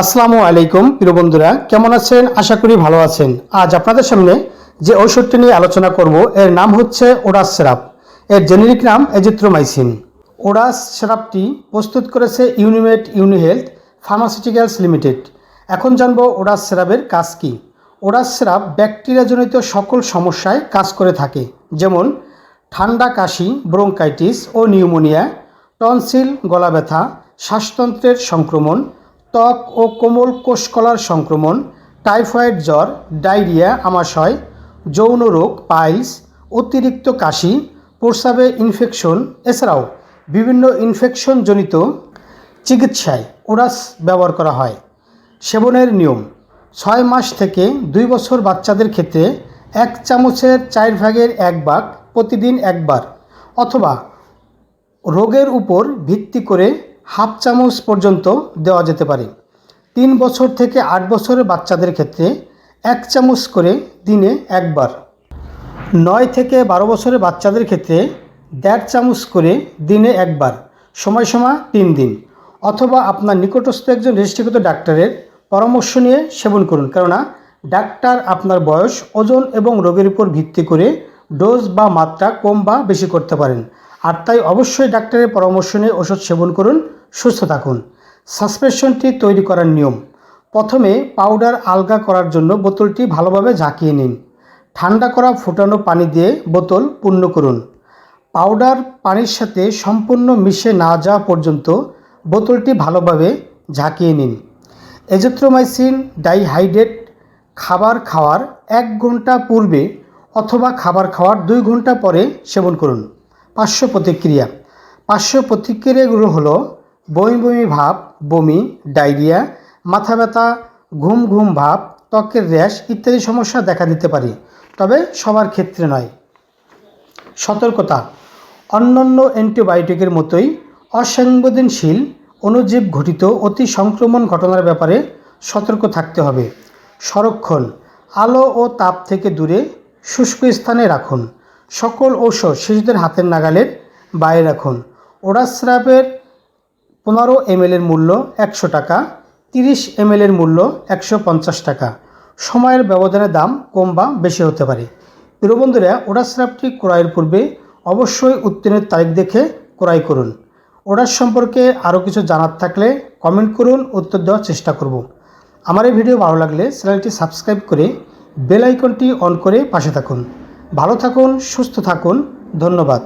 আসসালামু আলাইকুম, প্রিয় বন্ধুরা, কেমন আছেন? আশা করি ভালো আছেন। আজ আপনাদের সামনে যে ঔষধটি নিয়ে আলোচনা করব, এর নাম হচ্ছে ওরাস সিরাপ। এর জেনেরিক নাম এজিথ্রোমাইসিন। ওরাস সিরাপটি প্রস্তুত করেছে ইউনিমেট ইউনিহেলথ ফার্মাসিউটিক্যালস লিমিটেড। এখন জানব ওরাস সিরাপের কাজ কী। ওরাস সিরাপ ব্যাকটেরিয়াজনিত সকল সমস্যায় কাজ করে থাকে, যেমন ঠান্ডা কাশি, ব্রোঙ্কাইটিস ও নিউমোনিয়া, টনসিল গলা ব্যথা শ্বাসতন্ত্রের সংক্রমণ ত্বক ও কোমল কোষকলার সংক্রমণ, টাইফয়েড জ্বর, ডায়রিয়া, আমাশয়, যৌন রোগ, পাইলস, অতিরিক্ত কাশি, প্রস্রাবে ইনফেকশন এছাড়াও বিভিন্ন ইনফেকশনজনিত চিকিৎসায় ওরাস ব্যবহার করা হয়। সেবনের নিয়ম, ছয় মাস থেকে দুই বছর বাচ্চাদের ক্ষেত্রে এক চামচের চার ভাগের এক ভাগ প্রতিদিন একবার অথবা রোগের উপর ভিত্তি করে হাফ চামচ পর্যন্ত দেওয়া যেতে পারে। তিন বছর থেকে আট বছরের বাচ্চাদের ক্ষেত্রে এক চামচ করে দিনে একবার। নয় থেকে বারো বছরের বাচ্চাদের ক্ষেত্রে দেড় চামচ করে দিনে একবার, সময় সময় তিন দিন। অথবা আপনার নিকটস্থ একজন রেজিস্ট্রিকৃত ডাক্তারের পরামর্শ নিয়ে সেবন করুন। কেননা ডাক্তার আপনার বয়স, ওজন এবং রোগের উপর ভিত্তি করে ডোজ বা মাত্রা কম বা বেশি করতে পারেন। আর তাই অবশ্যই ডাক্তারের পরামর্শ নিয়ে ওষুধ সেবন করুন। সুস্থ থাকুন। সাসপেনশনটি তৈরি করার নিয়ম। প্রথমে পাউডার আলগা করার জন্য বোতলটি ভালোভাবে ঝাঁকিয়ে নিন। ঠান্ডা করা ফুটানো পানি দিয়ে বোতল পূর্ণ করুন। পাউডার পানির সাথে সম্পূর্ণ মিশে না যাওয়া পর্যন্ত বোতলটি ভালোভাবে ঝাঁকিয়ে নিন। এজেথ্রোমাইসিন ডাইহাইড্রেট খাবার খাওয়ার এক ঘণ্টা পূর্বে অথবা খাবার খাওয়ার দুই ঘণ্টা পরে সেবন করুন। পার্শ্ব প্রতিক্রিয়া পার্শ্ব প্রতিক্রিয়াগুলো হলো বমি বমি ভাব, বমি, ডায়রিয়া, মাথা ব্যথা, ঘুম ঘুম ভাব, ত্বকের র্যাশ ইত্যাদি সমস্যা দেখা দিতে পারে, তবে সবার ক্ষেত্রে নয়। সতর্কতা, অন্যান্য অ্যান্টিবায়োটিকের মতোই অসংবেদনশীল অণুজীব ঘটিত অতি সংক্রমণ ঘটনার ব্যাপারে সতর্ক থাকতে হবে। সংরক্ষণ, আলো ও তাপ থেকে দূরে শুষ্ক স্থানে রাখুন। সকল ঔষধ শিশুদের হাতের নাগালের বাইরে রাখুন। ওরাস সিরাপের পনেরো এমএলের মূল্য একশো টাকা, তিরিশ এমএলের মূল্য একশো পঞ্চাশ টাকা। সময়ের ব্যবধানে দাম কম বা বেশি হতে পারে। প্রিয় বন্ধুরা ওরাস সিরাপটি ক্রয়ের পূর্বে অবশ্যই উত্তীর্ণের তারিখ দেখে ক্রয় করুন। ওরাস সম্পর্কে আরও কিছু জানার থাকলে কমেন্ট করুন, উত্তর দেওয়ার চেষ্টা করব। আমার এই ভিডিও ভালো লাগলে চ্যানেলটি সাবস্ক্রাইব করে বেল আইকনটি অন করে পাশে থাকুন। ভালো থাকুন, সুস্থ থাকুন। ধন্যবাদ।